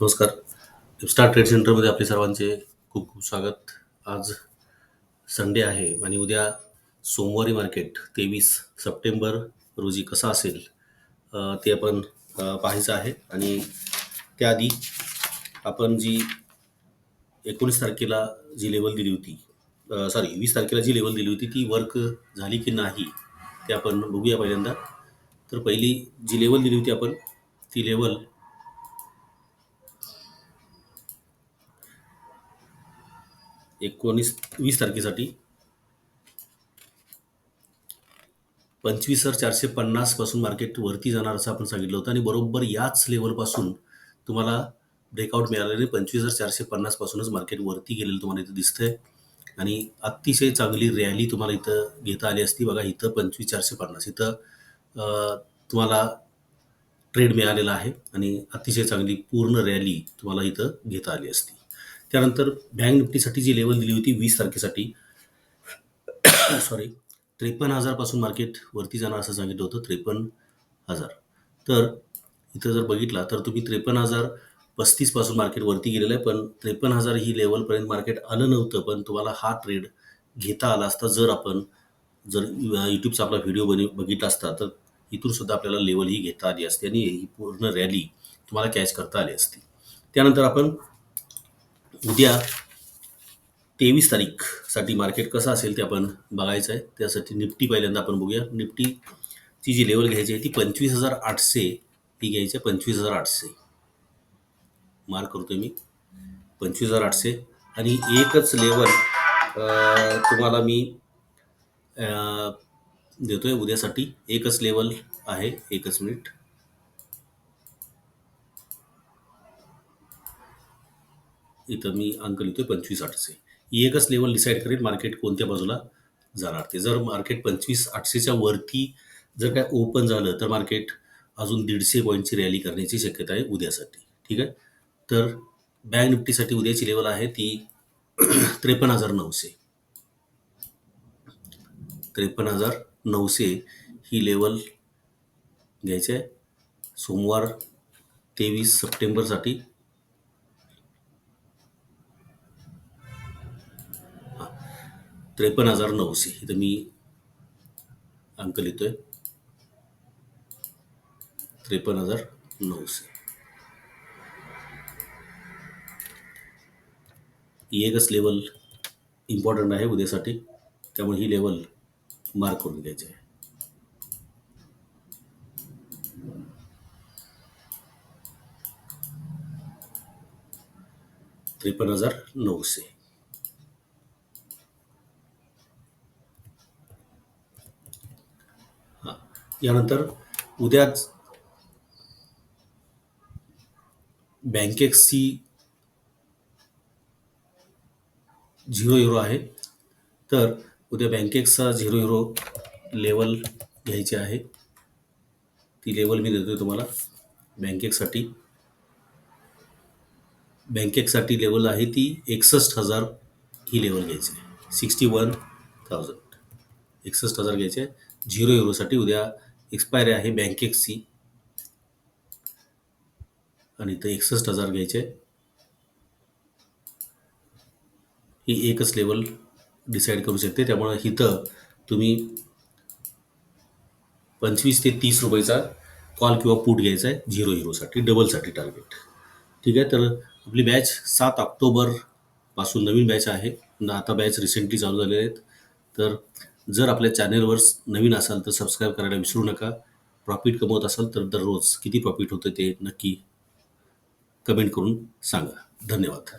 नमस्कार. Star trade सेंटरमध्ये आपले सर्वांचे खूप खूप स्वागत. आज संडे आहे आणि उद्या सोमवारी मार्केट तेवीस सप्टेंबर रोजी कसं असेल ते आपण पाहायचं आहे. आणि त्याआधी आपण जी एकोणीस तारखेला जी लेवल दिली होती सॉरी वीस तारखेला जी लेवल दिली होती ती वर्क झाली की नाही ते आपण बघूया पहिल्यांदा. तर पहिली जी लेवल दिली होती आपण ती लेवल एकोणीस वीस तारखेसाठी. पंचवीस हजार चारशे पन्नासपासून मार्केट वरती जाणार असं आपण सांगितलं होतं. आणि बरोबर याच लेवलपासून तुम्हाला ब्रेकआउट मिळालेले पंचवीस हजार चारशे पन्नासपासूनच मार्केट वरती गेलेलं तुम्हाला इथं दिसतंय. आणि अतिशय चांगली रॅली तुम्हाला इथं घेता आली असती. बघा इथं पंचवीस चारशे पन्नास. इथं तुम्हाला ट्रेड मिळालेला आहे. आणि अतिशय चांगली पूर्ण रॅली तुम्हाला इथं घेता आली असती. त्यानंतर बँक निफ्टीसाठी जी लेवल दिली होती वीस तारखेसाठी सॉरी त्रेपन्न हजारपासून मार्केट वरती जाणार असं सांगितलं होतं त्रेपन्न हजार. तर इथं जर बघितला तर तुम्ही त्रेपन्न हजार पस्तीसपासून मार्केट वरती गेलेलं आहे पण त्रेपन्न हजार ही लेवलपर्यंत मार्केट आलं नव्हतं पण तुम्हाला हा ट्रेड घेता आला असता जर आपण जर यूट्यूबचा आपला व्हिडिओ बनी बघितला असता तर इथून सुद्धा आपल्याला लेवल ही घेता आली असते आणि ही पूर्ण रॅली तुम्हाला कॅच करता आली असती. त्यानंतर आपण उद्या तेवीस तारीखसाठी मार्केट कसं असेल ते आपण बघायचं आहे. त्यासाठी निफ्टी पहिल्यांदा आपण बघूया. निफ्टीची जी लेवल घ्यायची आहे ती पंचवीस हजार आठशे ही घ्यायची आहे पंचवीस हजार आठशे. मार्क करतोय मी. पंचवीस हजार आठशे. आणि एकच लेवल तुम्हाला मी देतो देतोय उद्यासाठी. एकच लेवल आहे एकच मिनिट. इथं मी अंक आहे पंचवीस आठशे. ही एकच लेवल डिसाईड करेल मार्केट कोणत्या बाजूला जाणार. ते जर मार्केट पंचवीस आठशेच्या वरती जर काय ओपन झालं तर मार्केट अजून दीडशे पॉईंटची रॅली करण्याची शक्यता आहे उद्यासाठी. ठीक आहे? तर बँक निफ्टीसाठी उद्याची लेवल आहे ती त्रेपन्न हजार नऊशे. त्रेपन्न हजार नऊशे ही लेवल घ्यायची आहे. सोमवार तेवीस सप्टेंबरसाठी त्रेपन्न हजार नऊशे. इथं मी अंक लिहितोय. त्रेपन्न हजार नऊशे. ही एकच लेवल इम्पॉर्टंट आहे उद्यासाठी. त्यामुळे ही लेवल मार्क करून घ्यायची आहे. त्रेपन्न हजार नऊशे हां यानंतर उद्याच बँकेक्सची झिरो हिरो आहे. तर उद्या बँकेक्सचा झिरो हिरो लेवल घ्यायची आहे. ती लेवल मी देतोय तुम्हाला. बँकेकसाठी बँकेकसाठी लेवल आहे ती एकसष्ट हजार ही लेवल घ्यायची आहे. Sixty one thousand. एकसष्ट हजार घ्यायचे आहे. झिरो हिरोसाठी उद्या एक्सपायरी आहे बँकेक्सची आणि इथं एकसष्ट हजार घ्यायचे. आहे ही एकच लेवल डिसाईड करू शकते. त्यामुळं इथं तुम्ही पंचवीस ते तीस रुपयाचा कॉल किंवा पूट घ्यायचा आहे झिरो हिरोसाठी डबलसाठी टार्गेट. ठीक आहे? तर आपली बॅच सात ऑक्टोबरपासून नवीन बॅच आहे. आता बॅच रिसेंटली चालू झालेले आहेत. तर जर आपल्या चॅनेलवर नवीन असाल तर सबस्क्राईब करायला विसरू नका. प्रॉफिट कमवत असाल तर दररोज किती प्रॉफिट होतं ते नक्की कमेंट करून सांगा. धन्यवाद.